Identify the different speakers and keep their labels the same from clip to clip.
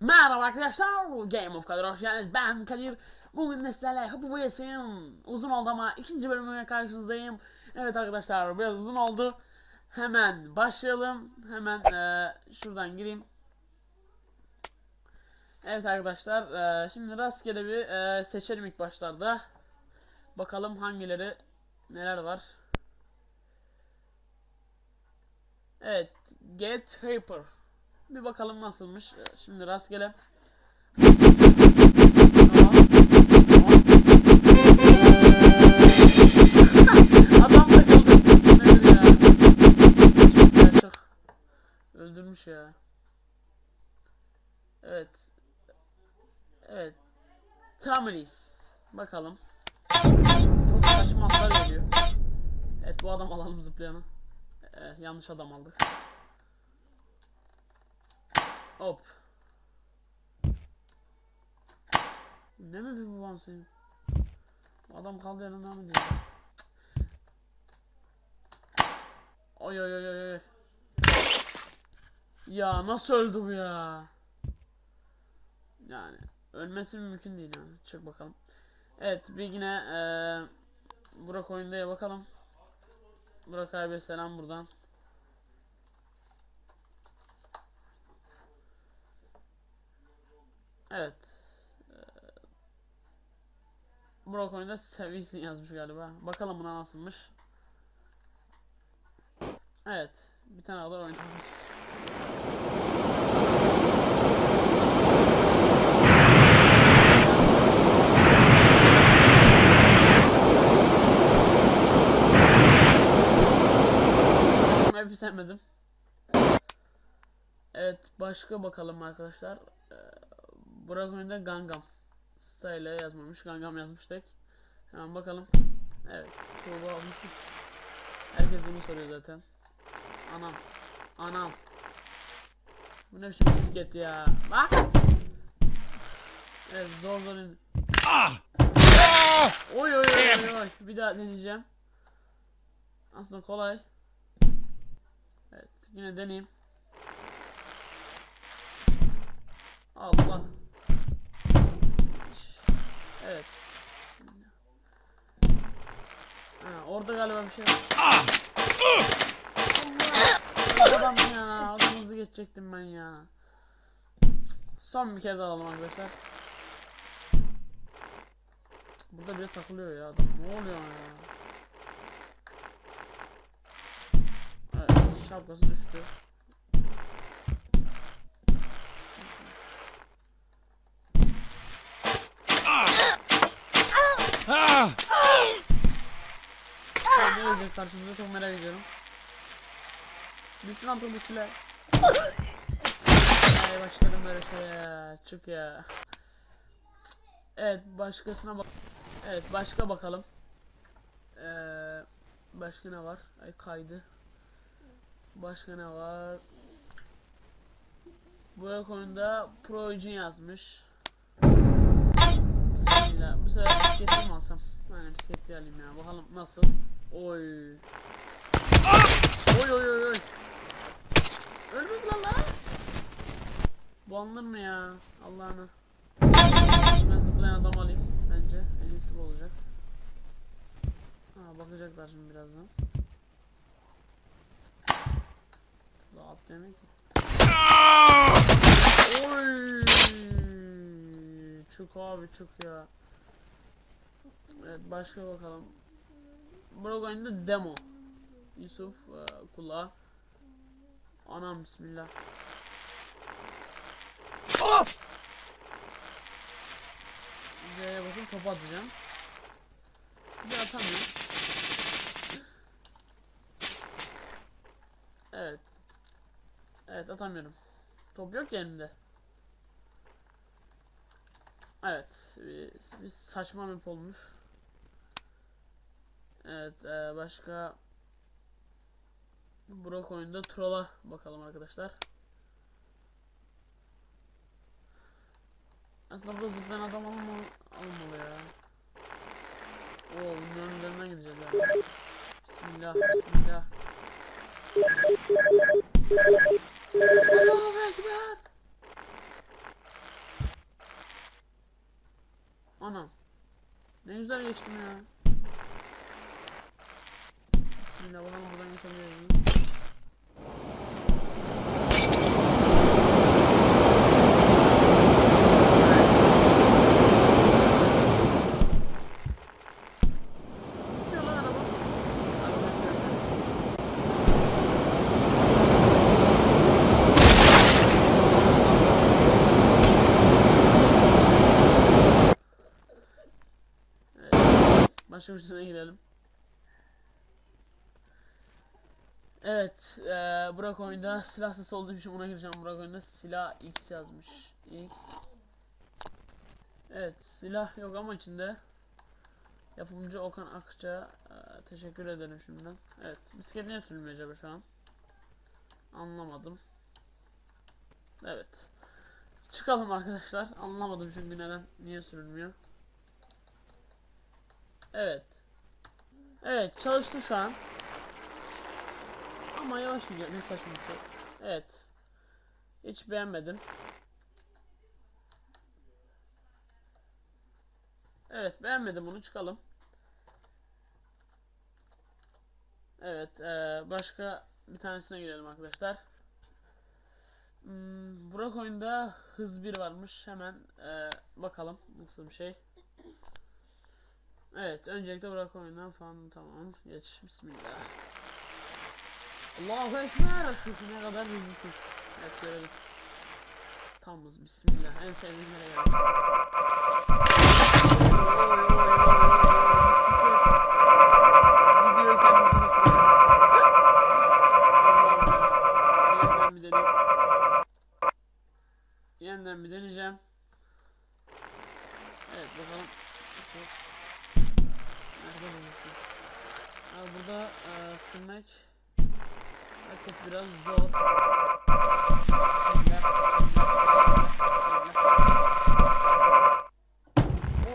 Speaker 1: Merhaba arkadaşlar, Game of Kadir hoş geldiniz. Ben Kadir. Bugün de sizlerle Hıpı Vs'in uzun oldu ama ikinci bölümüne karşınızdayım. Evet arkadaşlar, biraz uzun oldu. Hemen başlayalım. Hemen eee, şuradan gireyim. Evet arkadaşlar, eee, şimdi rastgele bir eee, seçelim ilk başlarda. Bakalım hangileri, neler var. Evet, Get Hyper. Bir bakalım nasılmış. Ee, Şimdi rastgele. Adam da kıldı. Nedir ya? Çok ya, çok. Öldürmüş ya. Evet. Evet. Tamiris. Bakalım. Saçma atlar geliyor. Evet bu adam alalım zıplayanı. Ee, yanlış adam aldık. Hop. Ne mi bir baban senin? Adam kaldı yanına mı? Oy oy oy oy oy. Ya nasıl öldü bu ya? Yani ölmesi mümkün değil yani. Çık bakalım. Evet bir yine eee Burak oyundaya bakalım. Burak abi selam buradan. Evet. Ee, Burak oyunda seviyesin yazmış galiba. Bakalım buna nasılmış. Evet. Bir tane alır oynuyoruz. Hep sevmedim. Evet başka bakalım arkadaşlar. Ee, Burak oyunda Gangam. Style yazmamış. Gangam yazmış tek. Hemen bakalım. Evet. Tuğba almış. Herkes bunu soruyor zaten. Anam. Anam. Bu ne biçim bisiklet ya. Bak. Evet zor zor in- Oy oy oy oy oy. Bir daha deneyeceğim. Aslında kolay. Evet yine deneyeyim. Allah. Evet. Ha, orada galiba bir şey var. Adam ya, adam hızlı geçecektim ben ya. Son bir kez alalım arkadaşlar. Burada biri takılıyor ya adam. Ne oluyor ya? Evet, şapkası düştü. Olacak karşımıza çok merak ediyorum. Bütün otobüsler. Ay başladım böyle şeye. Çık ya. Evet başkasına bak. Evet başka bakalım. Ee, başka ne var? Ay kaydı. Başka ne var? Bu konuda Pro'cu yazmış. Bismillah. Bu sefer bisikletimi mi alsam? Aynen bisikletli alayım ya. Bakalım nasıl? Oy. Oy oy oy oy. Ölmedi lan lan. Bu alınır mı ya? Allah'ını. Ben zıplayan adam alayım. Bence en iyisi olacak. Ha bakacaklar şimdi birazdan. Daha atlayamayın ki. Oy. Çık abi çık ya. Evet başka bakalım. Burak oyunda demo. Yusuf e, kulağı. Anam bismillah. Z'ye basıp topu atacağım. Bir de atamıyorum. Evet. Evet atamıyorum. Top yok elimde. Evet. Bir, saçma map olmuş. Evet e, başka Burak oyunda Troll'a bakalım arkadaşlar. Aslında burada zıplayan adam alınmalı, alınmalı ya. Oo bunların üzerinden gideceğiz yani. Bismillah, bismillah. Allahu Ekber. Anam. Ne güzel geçtim ya. Bismillah bakalım buradan geçebilir miyiz? Gidiyor lan araba. Araba gidiyor. Evet. Birisine girelim. Evet, eee Burak oyunda silah sesi olduğu için buna gireceğim. Burak oyunda silah X yazmış. X. Evet, silah yok ama içinde. Yapımcı Okan Akça. eee, teşekkür ederim şimdiden. Evet, bisiklet niye sürülmüyor acaba şu an? Anlamadım. Evet. Çıkalım arkadaşlar. Anlamadım çünkü neden, niye sürülmüyor. Evet. Evet, çalıştı şu an. Ama yavaş gidiyor. Ne saçma bir şey. Evet. Hiç beğenmedim. Evet beğenmedim bunu çıkalım. Evet eee, başka bir tanesine girelim arkadaşlar. Hmm, Burak oyunda hız 1 varmış. Hemen eee, bakalım nasıl bir şey. Evet öncelikle Burak oyundan falan tamam. Geç bismillah. Allahu Ekber. Ne kadar hızlısın. Evet görelim. Tamız bismillah. En sevdiğim yere deneyim. Yeniden bir deneyeceğim. Evet bakalım. Burada e, sürmek Herkes biraz zor.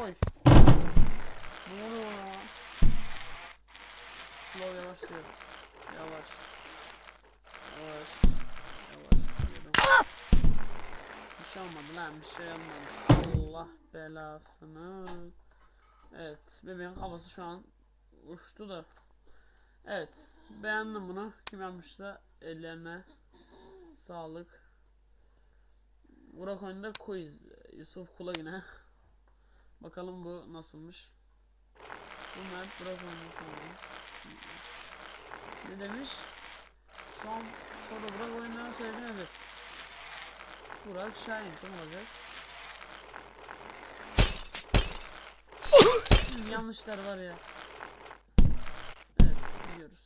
Speaker 1: Oy. Ne oluyor ya? Slow yavaş diyor. Yavaş. Yavaş. Yavaş diyorum. Bir şey olmadı lan bir şey olmadı. Allah belasını. Evet bebeğin kafası şu an uçtu da. Evet beğendim bunu. Kim yapmışsa ellerine sağlık. Burak oyunda quiz. Yusuf Kula yine. Bakalım bu nasılmış. Bunlar Burak oyunda. Ne demiş? Son soru Burak oyundan söyledi nedir? Burak Şahin kim olacak? Yanlışlar var ya. Evet biliyoruz.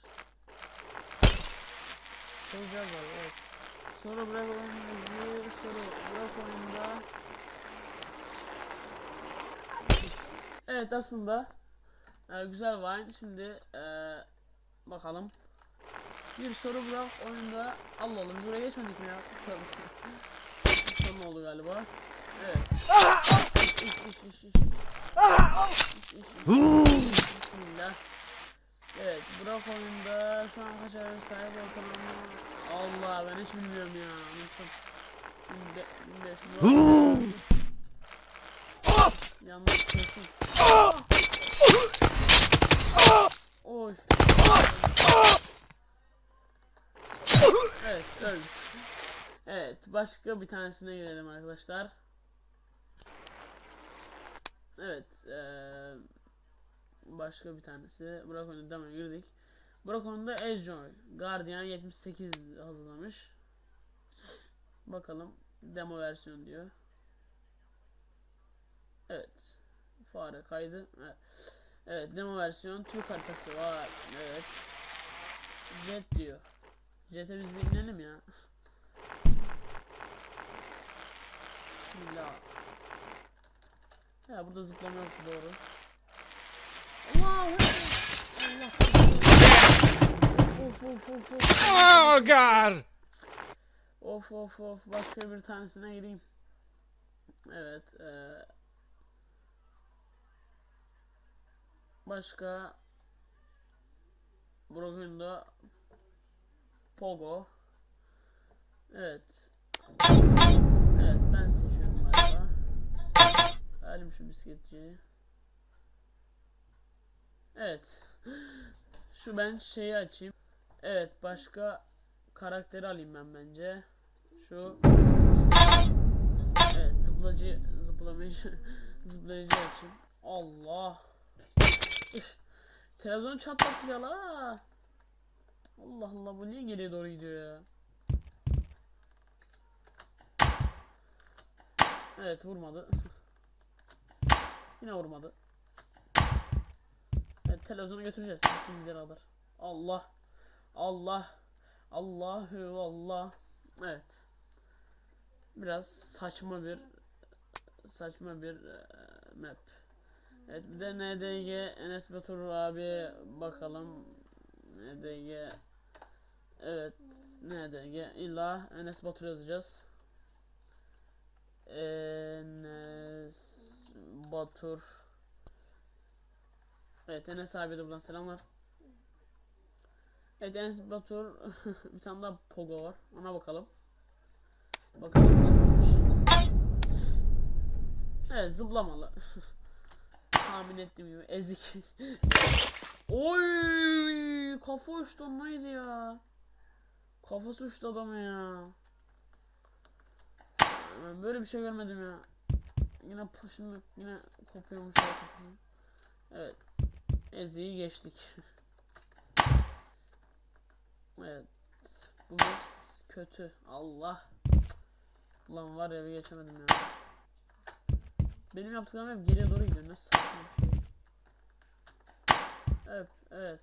Speaker 1: Soracağız var evet. Sonra bırak oyunu sonra bırak oyunda. Evet aslında e, güzel wine. Şimdi e, bakalım. Bir soru bırak oyunda. Biz buraya geçmedik mi ya? Son oldu galiba. Evet. Evet, Burak oyunda şu an kaç ayar sahip ortalama Allah ben hiç bilmiyorum ya Yanlış kesin. Oy. Evet. Evet, başka bir tanesine gelelim arkadaşlar. Evet, eee başka bir tanesi. Burak oyunu demo girdik. Burak oyunda Edgejoy Guardian 78 hazırlamış. Bakalım demo versiyon diyor. Evet. Fare kaydı. Evet. Evet demo versiyon Türk haritası var. Evet. Jet diyor. Jet'e biz bir inelim ya. Bismillah. Ya burada zıplama yok doğru. Allahu Ekber. Allah. Of of of of.
Speaker 2: Oh God!
Speaker 1: Of of of. Başka bir tanesine gireyim. Evet. eee başka Burak oyunda Pogo. Evet. Evet ben seçiyorum galiba. Halim şu bisikletçiyi. Evet. Şu ben şeyi açayım. Evet başka karakteri alayım ben bence. Şu Evet zıplacı zıplamayıcı zıplayıcı açayım. Allah. Üf. Televizyon çatlattı ya la. Allah Allah bu niye geriye doğru gidiyor ya? Evet vurmadı. Yine vurmadı. Televizyonu götüreceğiz. Yere kadar. Allah. Allah. Allahu Allah. Evet. Biraz saçma bir saçma bir e, map. Evet bir de NDG Enes Batur abi bakalım. NDG Evet NDG illa Enes Batur yazacağız. Enes Batur Evet Enes abi de buradan selamlar. Evet Enes Batur bir tane daha Pogo var. Ona bakalım. Bakalım nasılmış. Evet zıplamalı. Tahmin ettiğim gibi ezik. Oy kafa uçtu neydi ya? Kafası uçtu adamı ya. Ben böyle bir şey görmedim ya. Yine şimdi yine kopuyormuş. Evet. Ezi'yi geçtik. evet. Bu kötü. Allah. Ulan var ya geçemedim ya. Benim yaptıklarım hep geriye doğru gidiyor. Ne saçma bir şey. Evet, evet.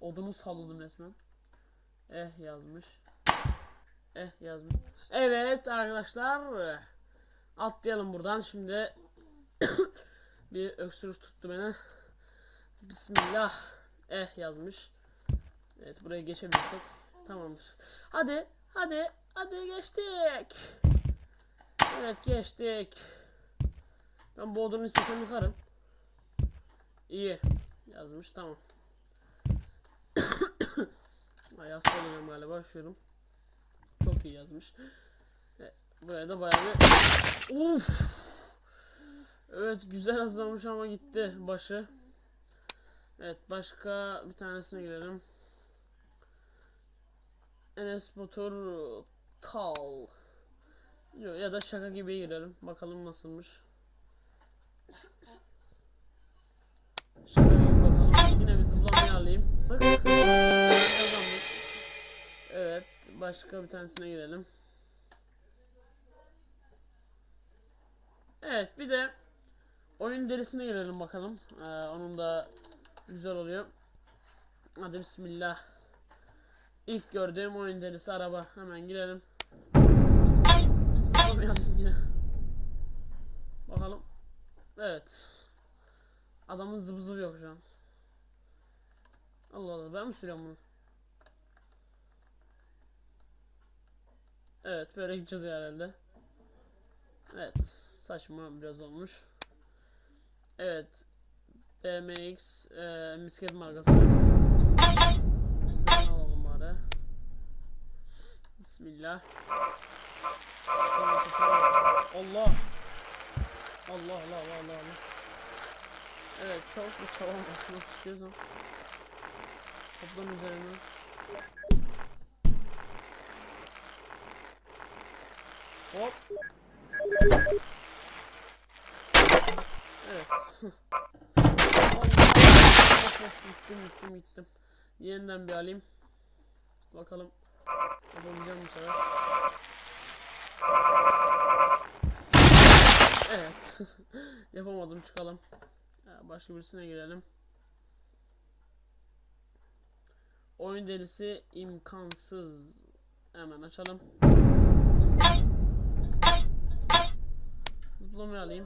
Speaker 1: Odunu salladım resmen. Eh yazmış. Eh yazmış. Evet arkadaşlar. Atlayalım buradan şimdi. bir öksürük tuttu beni. Bismillah. Eh yazmış. Evet buraya geçebilirsek tamamdır. Hadi hadi hadi geçtik. Evet geçtik. Ben bu odanın istesem yıkarım. İyi yazmış tamam. Ay hasta olacağım galiba üşüyorum. Çok iyi yazmış. E, buraya da bayağı bir... Uf! Evet güzel hazırlamış ama gitti başı. Evet başka bir tanesine girelim. Enes Motor Tal. Yo, ya da şaka gibi girelim. Bakalım nasılmış. Şaka gibi bakalım. Yine bir zıplamayı alayım. Evet. Başka bir tanesine girelim. Evet bir de oyun derisine girelim bakalım. Ee, onun da güzel oluyor. Hadi bismillah. İlk gördüğüm oyun derisi araba. Hemen girelim. Bakalım. Evet. Adamın zıbı zıbı yok şu an. Allah Allah ben mi sürüyorum bunu? Evet böyle gideceğiz herhalde. Evet saçma biraz olmuş. Evet BMX e, misket markası. Bizden alalım bari. Bismillah. Allah. Allah Allah Allah Allah. Evet bir çalan nasıl istiyorsan. Toplam üzerine. Hop. Evet. Allah. gittim gittim gittim. Yeniden bir alayım. Bakalım. Yapabileceğim bu sefer. Evet. Yapamadım çıkalım. Başka birisine girelim. Oyun delisi imkansız. Hemen açalım. Zıplamayı alayım.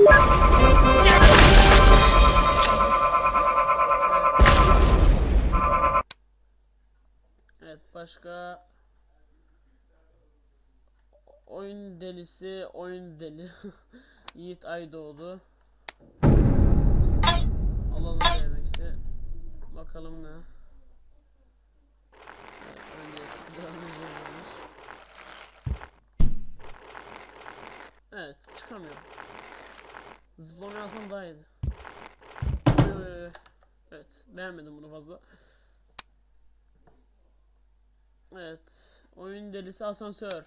Speaker 1: başka oyun delisi oyun deli. Yiğit Aydoğdu. Alalım demek işte. Bakalım ne? Evet çıkamıyorum. Zıplamayasam daha iyiydi. Evet beğenmedim bunu fazla. Evet. Oyun delisi asansör.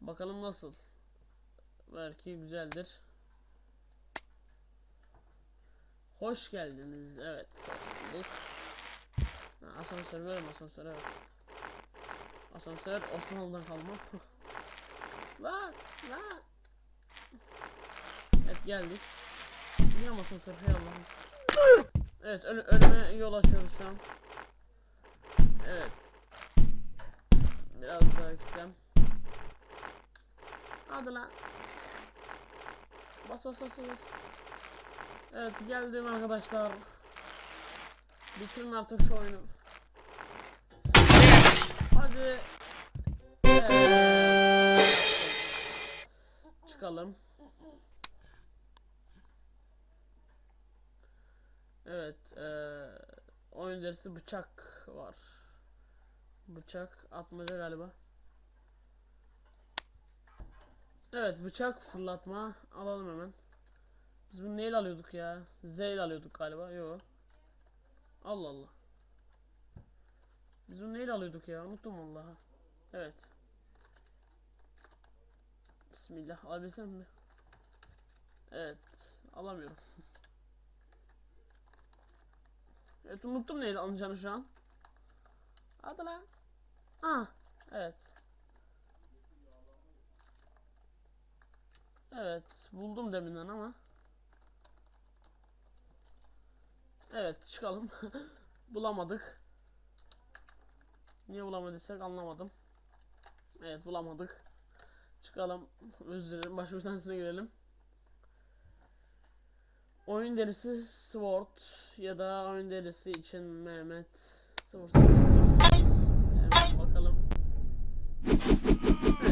Speaker 1: Bakalım nasıl. Belki güzeldir. Hoş geldiniz. Evet. bulduk. Ha, asansör verim asansör evet. Asansör Osmanlı'dan kalma. lan lan. Evet geldik. Niye asansör hey Allah'ım. Evet ön önüme yol açıyoruz şu an. Evet. Biraz daha gitsem. Hadi lan. Bas bas bas bas. Evet geldim arkadaşlar. Bitirin artık şu oyunu. Hadi. Evet. Çıkalım. Evet. eee oyun dersi bıçak var. Bıçak atmaca galiba. Evet bıçak fırlatma alalım hemen. Biz bunu neyle alıyorduk ya? Z ile alıyorduk galiba. Yo. Allah Allah. Biz bunu neyle alıyorduk ya? Unuttum vallahi. Evet. Bismillah. Alabilsem mi? Evet. Alamıyorum. evet unuttum neyle alacağını şu an. Hadi lan. Ah. Evet. Evet. Buldum deminden ama. Evet çıkalım. Bulamadık. Niye bulamadıysak anlamadım. Evet bulamadık. Çıkalım. Özür dilerim. Başka bir tanesine girelim. Oyun derisi Sword ya da oyun derisi için Mehmet 08 Hemen bakalım. Evet. Öleceğim zaten de. Oy, oy, oy, oy, oy, oy. İyi ölmedim ha. 3 dakikamız kaldı. Ya, 20 dakikayı tamamlıyoruz. 3 dakikada başka bir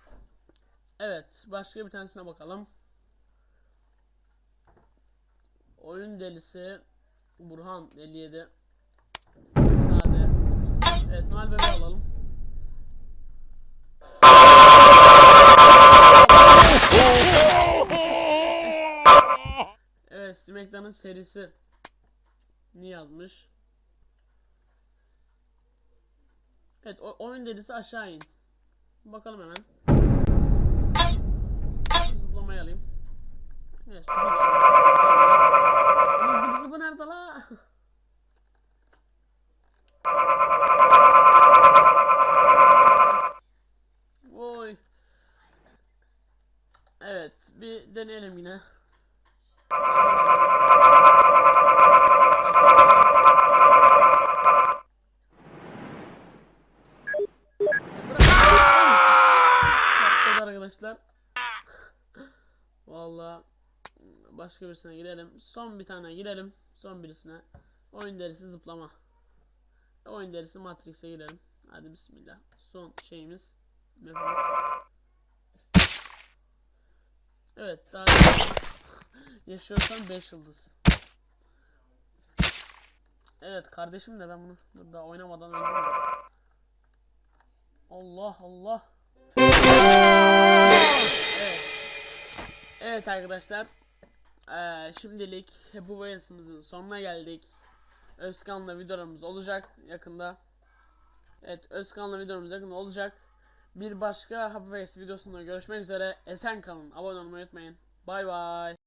Speaker 1: Evet, başka bir tanesine bakalım. Oyun delisi Burhan 57. Sade. Evet, Noel Bebe alalım. Evet, Smackdown'ın serisi ni yazmış. Evet, oyun delisi aşağı in. Bakalım hemen. Zıplamayı alayım. Evet. Oğlum zıp zıpı nerede la? Oy. Evet, bir deneyelim yine. Patladı arkadaşlar. Vallahi birisine girelim. Son bir tane girelim. Son birisine. Oyun derisi zıplama. Oyun derisi Matrix'e girelim. Hadi bismillah. Son şeyimiz. Evet daha yaşıyorsan 5 yıldız. Evet kardeşim de ben bunu dur daha oynamadan ya. Allah Allah. Evet. Evet arkadaşlar. Eee şimdilik bu Wayas'ımızın sonuna geldik. Özkan'la videolarımız olacak yakında. Evet Özkan'la videomuz yakında olacak. Bir başka Happy Wayas videosunda görüşmek üzere. Esen kalın. Abone olmayı unutmayın. Bay bay.